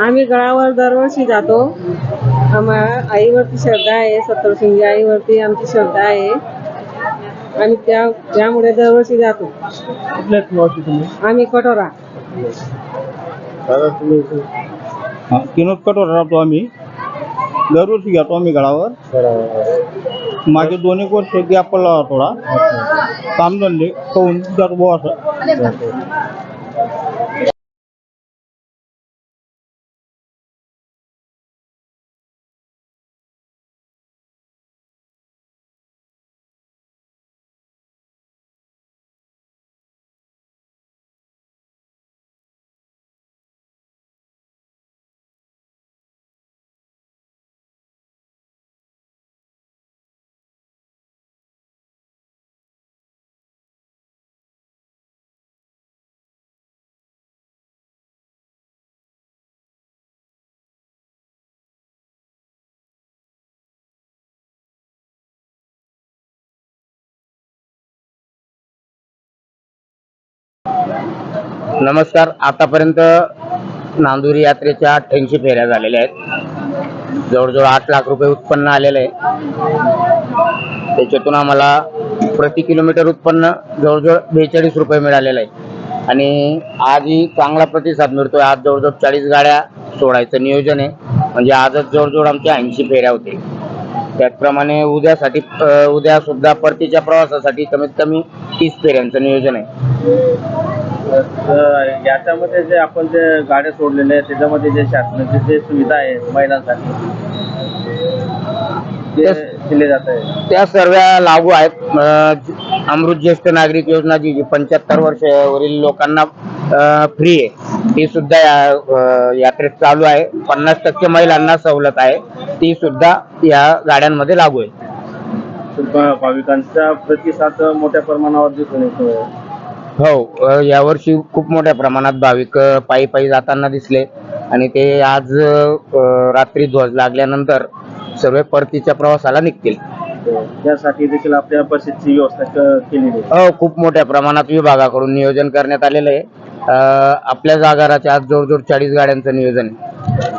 आम्ही गळावर दरवर्षी जातो. आम्हा आईवरती श्रद्धा आहे सप्तशृंगी आईवरती आमची श्रद्धा आहे. आणि त्या त्यामुळे दरवर्षी जातो. आम्ही कटोरा. दादा तुम्ही हा, किनोद कटोरा राहतो आम्ही. दरवर्षी घेतो आम्ही गळावर मागे दोन एक वर्ष गॅप पडला थोडा. कामधंदे खाऊन जातो असं. नमस्कार. आतापर्यंत नांदुरी यात्रेच्या अठ्ठ्याऐंशी फेऱ्या झालेल्या आहेत. जवळजवळ आठ लाख रुपये उत्पन्न आलेलं आहे. त्याच्यातून आम्हाला प्रति किलोमीटर उत्पन्न जवळजवळ बेचाळीस रुपये मिळालेलं आहे. आणि आजही चांगला प्रतिसाद मिळतोय. आज जवळजवळ चाळीस गाड्या सोडायचं नियोजन आहे. म्हणजे आजच जवळजवळ आमच्या ऐंशी फेऱ्या होते त्याचप्रमाणे उद्यासाठी उद्या सुद्धा परतीच्या प्रवासासाठी कमीत कमी तीस फेऱ्यांचं नियोजन आहे. तर याच्यामध्ये जे आपण जे गाड्या सोडलेल्या आहेत त्याच्यामध्ये जे शासनाची जे सुविधा आहे महिलांसाठी ते तेच- दिले जात आहे. त्या सर्व लागू आहेत. अं, अमृत ज्येष्ठ नागरिक योजना जी जी पंच्याहत्तर वर्षावरील लोकांना फ्री आहे. ती सुद्धा या अं, यात्रेत चालू आहे. पन्नास टक्के महिलांना सवलत आहे. ती सुद्धा या गाड्यांमध्ये लागू आहे. भा- भाविकांचा प्रतिसाद मोठ्या प्रमाणावर दिसून येतोय. हो यावर्षी खूप मोठ्या प्रमाणात भाविक पायी पायी जाताना दिसले. आणि ते आज रात्री ध्वज लागल्यानंतर सर्व परतीच्या प्रवासाला निघतील. त्यासाठी देखील आपल्या बसेसची व्यवस्था क- केलेली आहे. हो खूप मोठ्या प्रमाणात विभागाकडून नियोजन करण्यात आलेलं आहे. आपल्या जागाराच्या आज जवळजवळ चाळीस गाड्यांचं नियोजन आहे.